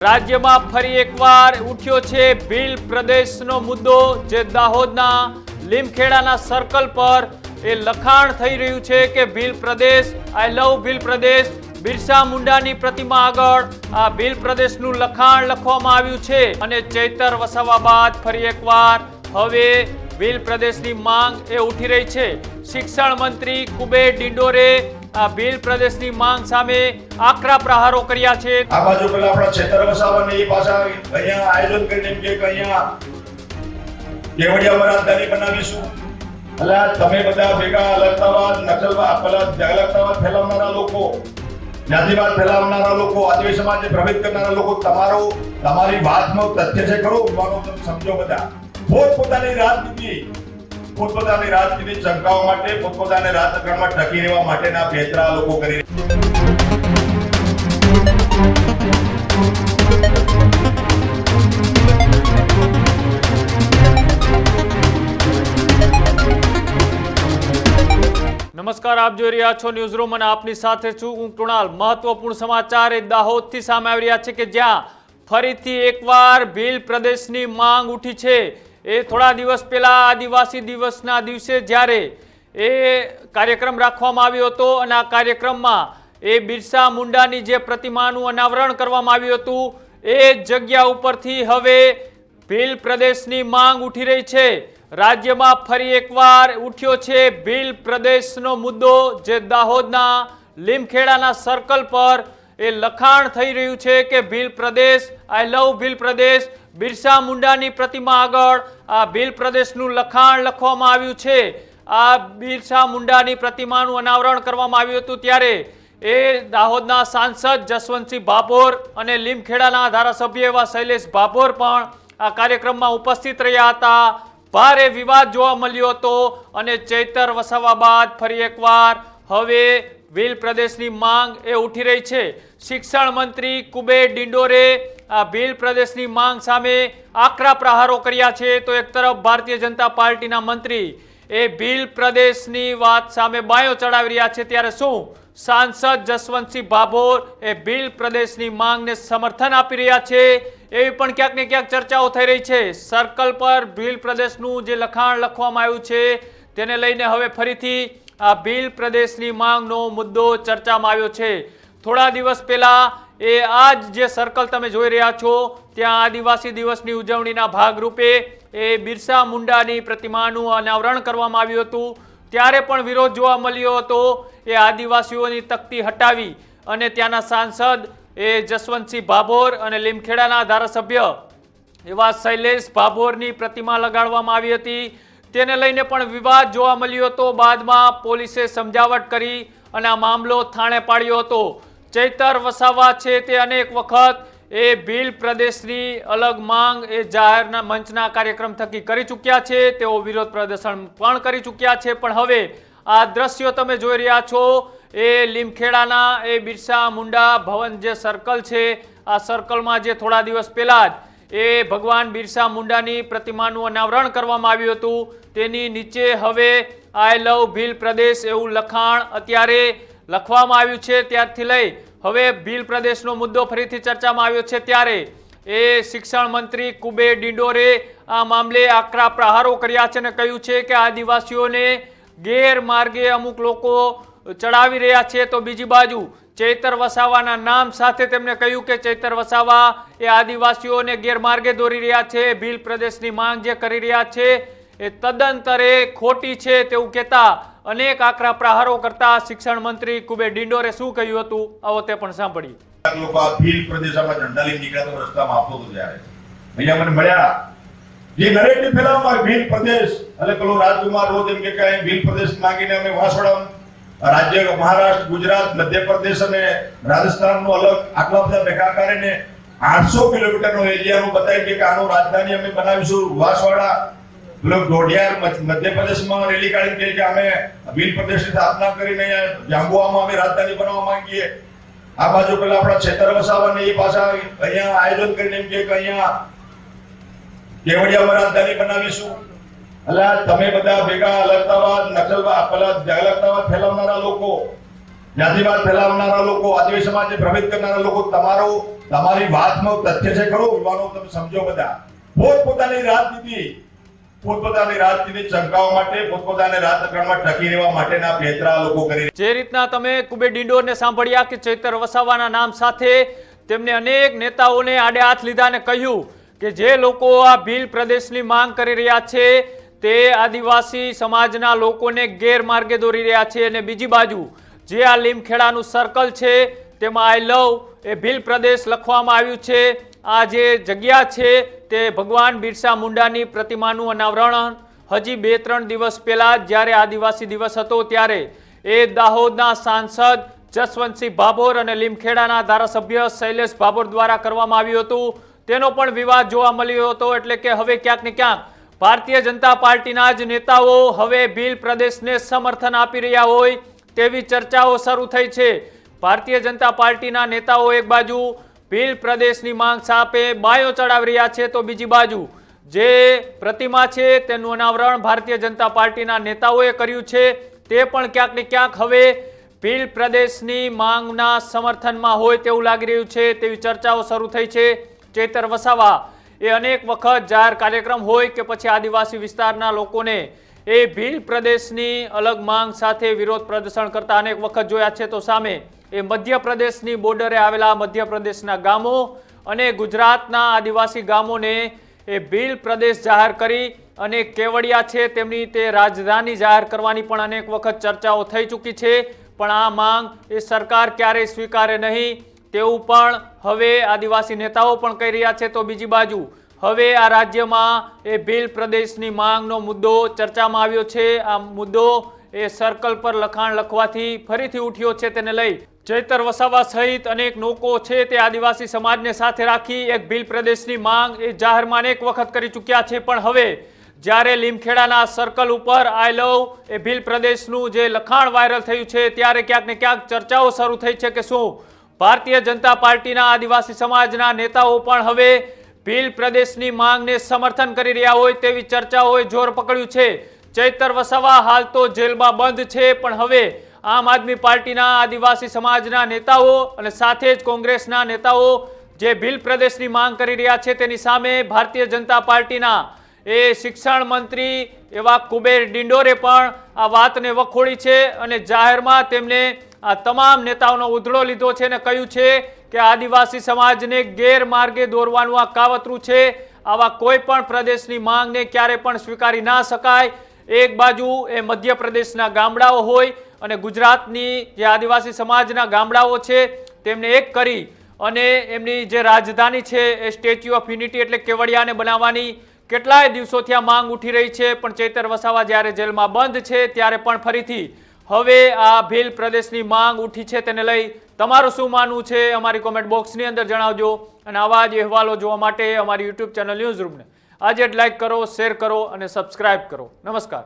રાજ્યમાં ફરી એકવાર ઉઠ્યો છે ભીલ પ્રદેશનો મુદ્દો, જે દાહોદના લીમખેડાના સર્કલ પર એ લખાણ થઈ રહ્યું છે કે ભીલ પ્રદેશ આઈ લવ ભીલ પ્રદેશ, બિરસા મુંડાની પ્રતિમા આગળ આ ભીલ પ્રદેશનું લખાણ લખવામાં આવ્યું છે. અને ચૈતર વસાવા બાદ ફરી એકવાર હવે ભીલ પ્રદેશની માંગ એ ઉઠી રહી છે. શિક્ષણ મંત્રી કુબેર ડિંડોરે આ ભીલ પ્રદેશની માંગ સામે આકરા પ્રહારો કર્યા છે. આ બાજુ પેલા આપણા ક્ષેત્ર વસાવાને એ પાછા અહીંયા આયોજન કરીને કે અહીંયા કેવડિયા રાજધાની બનાવીશું. એટલે તમે બધા ભેગા અલગતાવાદ નકલવાદ, પેલા અલગતાવાદ ફેલાવનારા લોકો જ્ઞાતિવાદ ફેલાવનારા લોકો, આદિવાસી સમાજને પ્રભાવિત કરનારા લોકો, તમારો, તમારી વાતનો તથ્ય છે. ખરું તમે સમજો બધા. પોતપોતાની રાજનીતિ પોતપોતાની રાજનીતિ ચમકાવવા માટે, પોતપોતાને રાજકારણમાં ટકી રહેવા માટેના ફેતરા લોકો કરી નમસ્કાર, આપ જોઈ રહ્યા છો ન્યૂઝ રૂમ અને આપની સાથે છું હું કૃણાલ. મહત્વપૂર્ણ સમાચાર એ દાહોદથી સામે આવી રહ્યા છે કે જ્યાં ફરીથી એકવાર ભીલ પ્રદેશની માંગ ઉઠી છે. એ થોડા દિવસ પહેલા આદિવાસી દિવસના દિવસે જ્યારે એ કાર્યક્રમ રાખવામાં આવ્યો હતો અને આ કાર્યક્રમમાં એ બિરસા મુંડાની જે પ્રતિમાનું અનાવરણ કરવામાં આવ્યું હતું, એ જગ્યા ઉપરથી હવે ભીલ પ્રદેશની માંગ ઉઠી રહી છે. રાજ્યમાં ફરી એકવાર ઉઠ્યો છે ભીલ પ્રદેશનો મુદ્દો, જે દાહોદના લીમખેડાના સર્કલ પર એ લખાણ થઈ રહ્યું છે કે ભીલ પ્રદેશ આઈ લવ ભીલ પ્રદેશ, બિરસા મુંડાની પ્રતિમા આગળ આ ભીલ પ્રદેશનું લખાણ લખવામાં આવ્યું છે. આ બિરસા મુંડાની પ્રતિમાનું અનાવરણ કરવામાં આવ્યું હતું ત્યારે એ દાહોદના સાંસદ જસવંતસિંહ ભાભોર અને લીમખેડાના ધારાસભ્ય એવા શૈલેષ ભાભોર પણ આ કાર્યક્રમમાં ઉપસ્થિત રહ્યા હતા. ભારે વિવાદ જોવા મળ્યો હતો અને ચૈતર વસાવા બાદ ફરી એકવાર હવે ભીલ પ્રદેશની માંગ એ ઉઠી રહી છે. શિક્ષણ મંત્રી કુબેર ડિંડોરે આ ભીલ પ્રદેશની માંગ સામે આકરા પ્રહારો કર્યા છે. તો એક તરફ ભારતીય જનતા પાર્ટીના મંત્રી એ ભીલ પ્રદેશની વાત સામે બાયો ચડાવી રહ્યા છે. ત્યારે શું સાંસદ જસવંતસિંહ ભાભોર એ ભીલ પ્રદેશની માંગને સમર્થન આપી રહ્યા છે? એવી પણ ક્યાંક ને ક્યાંક ચર્ચાઓ થઈ રહી છે. સર્કલ પર ભીલ પ્રદેશનું જે લખાણ લખવામાં આવ્યું છે, તેને લઈને હવે ફરીથી આ ભીલ પ્રદેશની માંગનો મુદ્દો ચર્ચામાં આવ્યો છે. થોડા દિવસ પહેલા એ આ જ સર્કલ તમે જોઈ રહ્યા છો, ત્યાં આદિવાસી દિવસની ઉજવણીના ભાગરૂપે એ બિરસા મુંડાની પ્રતિમાનું અનાવરણ કરવામાં આવ્યું હતું. ત્યારે પણ વિરોધ જોવા મળ્યો હતો, એ આદિવાસીઓની તકતી હટાવી અને ત્યાંના સાંસદ એ જસવંતસિંહ ભાભોર અને લીમખેડાના ધારાસભ્ય એવા શૈલેષ ભાભોરની પ્રતિમા લગાડવામાં આવી હતી. તેને લઈને પણ વિવાદ જોવા મળ્યો હતો. બાદમાં પોલીસે સમજાવટ કરી અને આ મામલો થાણે પાડ્યો હતો. ચૈતર વસાવા છે તે અનેક વખત એ ભીલ પ્રદેશની અલગ માંગ એ જાહેરના મંચના કાર્યક્રમ થકી કરી ચૂક્યા છે. તેઓ વિરોધ પ્રદર્શન પણ કરી ચૂક્યા છે. પણ હવે આ દ્રશ્યો તમે જોઈ રહ્યા છો. એ લીમખેડાના એ બિરસા મુંડા ભવન જે સર્કલ છે, આ સર્કલમાં જે થોડા દિવસ પહેલાં જ એ ભગવાન બિરસા મુંડાની પ્રતિમાનું અનાવરણ કરવામાં આવ્યું હતું. તેની નીચે હવે આઈ લવ ભીલ પ્રદેશ એવું લખાણ અત્યારે લખવામાં આવ્યું છે. ત્યારથી લઈ હવે ભીલ પ્રદેશનો મુદ્દો ફરીથી ચર્ચામાં આવ્યો છે. ત્યારે એ શિક્ષણ મંત્રી કુબે ડિંડોરે આ મામલે આકરા પ્રહારો કર્યા છે અને કહ્યું છે કે આદિવાસીઓને ગેરમાર્ગે અમુક લોકો ચડાવી રહ્યા છે. તો બીજી બાજુ ચૈતર વસાવાના નામ સાથે તેમણે કહ્યું કે ચૈતર વસાવા એ આદિવાસીઓને ગેરમાર્ગે દોરી રહ્યા છે, ભીલ પ્રદેશની માંગ જે કરી રહ્યા છે એ તદ્દંતરે ખોટી છે તેવું કહેતા અનેક આકરા પ્રહારો કરતા શિક્ષણ મંત્રી કુબે ડિંડોરે શું કહ્યું હતું, આવો તે પણ સાંભળીએ. લોકો ભીલ પ્રદેશમાં ઝંડા લઈને નીકળ્યા તો રસ્તામાં આપતો હતો ત્યારે અહીંયા મને મળ્યા. જે નરેટિવ ફેલાવવામાં ભીલ પ્રદેશ એટલે પેલો રાજકુમાર રોજ એમ કે ભીલ પ્રદેશ માંગીને અમે વાસોડા રાજ્ય મહારાષ્ટ્ર, ગુજરાત, મધ્યપ્રદેશ અને રાજસ્થાનનું અલગ આટલા બધા ભેગા કરીને આઠસો કિલોમીટરનો એરિયાનું બતાવી કે આનું રાજધાની અમે બનાવીશું. વાસવાડા ઢોઢિયાર મધ્યપ્રદેશમાં રેલી કહે કે અમે ભીલ પ્રદેશની સ્થાપના કરીને જાંબુઆમાં અમે રાજધાની બનાવવા માંગીએ. આ બાજુ પેલા આપણા છેતર વસાવાને એ પાછા અહીંયા આયોજન કરીને એમ કે અહીંયા કેવડિયામાં રાજધાની બનાવીશું. એટલે તમે બધા ભેગા અલગતાવાદ નકલવાદ પેલા અલગતાવાદ ફેલાવનારા લોકો, જાતિવાદ ફેલાવનારા લોકો, આદિવાસી સમાજને ભ્રમિત કરનારા લોકો, તમારો, તમારી વાતમાં તથ્ય છે ખરો? યુવાનો, તમે સમજો બધા. પોતપોતાની રાજનીતિ સાંભળ્યા કે ચૈતર વસાવાના નામ સાથે તેમને અનેક નેતાઓને આડે હાથ લીધા અને કહ્યું કે જે લોકો આ ભીલ પ્રદેશની માંગ કરી રહ્યા છે તે આદિવાસી સમાજના લોકોને ગેરમાર્ગે દોરી રહ્યા છે અને બીજી બાજુ જે આ લીમખેડાનું સર્કલ છે, તેમાં આઈ લવ એ ભીલ પ્રદેશ લખવામાં આવ્યું છે. આ જે જગ્યા છે, તે ભગવાન બિરસા મુંડાની પ્રતિમાનું અનાવરણ. હજી બે ત્રણ દિવસ પહેલાં જ્યારે આદિવાસી દિવસ હતો ત્યારે એ દાહોદના સાંસદ જસવંતસિંહ ભાભોર અને લીમખેડાના ધારાસભ્ય શૈલેષ ભાભોર દ્વારા કરવામાં આવ્યું હતું. તેનો પણ વિવાદ જોવા મળ્યો હતો, એટલે કે હવે ક્યાંક ને ક્યાંક ભારતીય જનતા પાર્ટીના જ નેતાઓ હવે ભીલ પ્રદેશને સમર્થન આપી રહ્યા હોય તેવી ચર્ચાઓ શરૂ થઈ છે. ભારતીય જનતા પાર્ટીના નેતાઓ એક બાજુ ભીલ પ્રદેશની માંગ સાપે બાયો ચડાવી રહ્યા છે તો બીજી બાજુ. જે પ્રતિમા છે તેનું અનાવરણ ભારતીય જનતા પાર્ટીના નેતાઓએ કર્યું છે. તે પણ ક્યાંક ક્યાંક હવે ભીલ પ્રદેશની માંગના સમર્થનમાં હોય તેવું લાગી રહ્યું છે તેવી ચર્ચાઓ શરૂ થઈ છે. ચેતર વસાવા એ અનેક વખત જાહેર કાર્યક્રમ હોય કે પછી આદિવાસી વિસ્તારના લોકોને એ ભીલ પ્રદેશની અલગ માંગ સાથે વિરોધ પ્રદર્શન કરતા અનેક વખત જોયા છે. તો સામે એ મધ્યપ્રદેશની બોર્ડરે આવેલા મધ્યપ્રદેશના ગામો અને ગુજરાતના આદિવાસી ગામોને એ ભીલ પ્રદેશ જાહેર કરી અને કેવડિયા છે તેમની તે રાજધાની જાહેર કરવાની પણ અનેક વખત ચર્ચાઓ થઈ ચૂકી છે. પણ આ માંગ એ સરકાર ક્યારેય સ્વીકારે નહીં. તેવું પણ હવે આદિવાસી નેતાઓ પણ કહી રહ્યા છે. તો બીજી બાજુ, હવે આ રાજ્યમાં એ ભીલ પ્રદેશની માંગનો મુદ્દો ચર્ચામાં આવ્યો છે. આ મુદ્દો એ સર્કલ પર લખાણ લખવાથી ફરીથી ઉઠ્યો છે તેને લઈ. ચૈતર વસાવા સહિત અનેક લોકો છે તે આદિવાસી સમાજને સાથે રાખી એક ભીલ પ્રદેશની માંગ એ જાહેરમાં અનેક વખત કરી ચૂક્યા છે. પણ હવે, જ્યારે લીમખેડાના સર્કલ ઉપર આઈ લવ એ ભીલ પ્રદેશનું જે લખાણ વાયરલ થયું છે, ત્યારે ક્યાંક ને ક્યાંક ચર્ચાઓ શરૂ થઈ છે કે શું ભારતીય જનતા પાર્ટીના આદિવાસી સમાજના નેતાઓ પણ હવે ભીલ પ્રદેશની માંગને સમર્થન કરી રહ્યા હોય તેવી ચર્ચાઓએ જોર પકડ્યું છે. ચૈતર વસાવા હાલ તો જેલમાં બંધ છે, પણ હવે આમ આદમી પાર્ટીના આદિવાસી સમાજના નેતાઓ અને સાથે જ કોંગ્રેસના નેતાઓ જે ભીલ પ્રદેશની માંગ કરી રહ્યા છે તેની સામે ભારતીય જનતા પાર્ટીના એ શિક્ષણ મંત્રી એવા કુબેર ડિંડોરે પણ આ વાતને વખોડી છે અને જાહેરમાં તેમને આ તમામ નેતાઓનો ઉધડો લીધો છે અને કહ્યું છે કે આદિવાસી સમાજને ગેરમાર્ગે દોરવાનું આ કાવતરું છે. આવા કોઈ પણ પ્રદેશની માંગને ક્યારે પણ સ્વીકારી ના શકાય. એક બાજુ એ મધ્યપ્રદેશના ગામડાઓ હોય અને ગુજરાતની જે આદિવાસી સમાજના ગામડાઓ છે તેમને એક કરી અને એમની જે રાજધાની છે એ સ્ટેચ્યુ ઓફ યુનિટી એટલે કેવડિયાને બનાવવાની કેટલાય દિવસોથી આ માંગ ઉઠી રહી છે. પણ ચેતર વસાવા જ્યારે જેલમાં બંધ છે, ત્યારે પણ ફરીથી હવે આ ભીલ પ્રદેશની માંગ ઉઠી છે તેને લઈ તમારું શું માનવું છે અમારી કોમેન્ટ બોક્સની અંદર જણાવજો અને આવા જ અહેવાલો જોવા માટે અમારી યુટ્યુબ ચેનલ ન્યૂઝ રૂમને આજે જ લાઇક કરો શેર કરો અને સબસ્ક્રાઇબ કરો. નમસ્કાર.